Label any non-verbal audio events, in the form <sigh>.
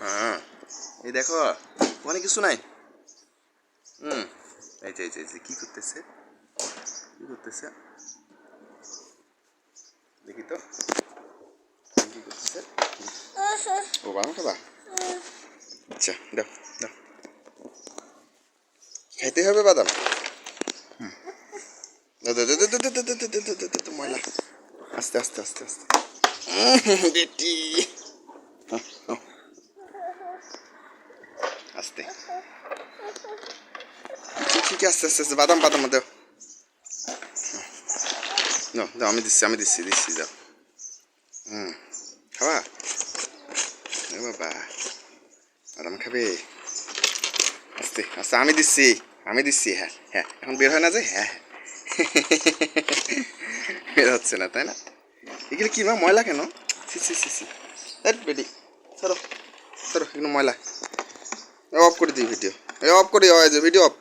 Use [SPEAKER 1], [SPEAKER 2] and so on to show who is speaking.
[SPEAKER 1] হ্যাঁ এই দেখো ওখানে কিছু নাই হুম এই যে এই যে কি করতেছে কি করতেছে দেখি তো কি করতেছে ও বাবা খাবা আচ্ছা দাও দাও খাইতে হবে বাদাম হুম। দাও দাও দাও দাও দাও দাও দাও দাও দাও দাও দাও দাও ময়লা আস্তে আস্তে আস্তে আস্তে। <laughs> বেটি। আস্তে। ঠিক আস্তে আস্তে আস্তে বাদাম বাদাম দাও। দাও দাও আমি দিচ্ছি আমি দিচ্ছি দিচ্ছি দাও। হুম খাবা? বাবা বাদাম খাবে? আস্তে আস্তে আমি দিচ্ছি আমি দিচ্ছি হ্যাঁ হ্যাঁ এখন বের হয় না যে হ্যাঁ বের <laughs> হচ্ছে না, তাই না? এগুলো কী মা ময়লা কেন? সি সি সি সি বেডি সরো সরো, এগুলো ময়লা। অফ করে দিই ভিডিও অফ করে ভিডিও অফ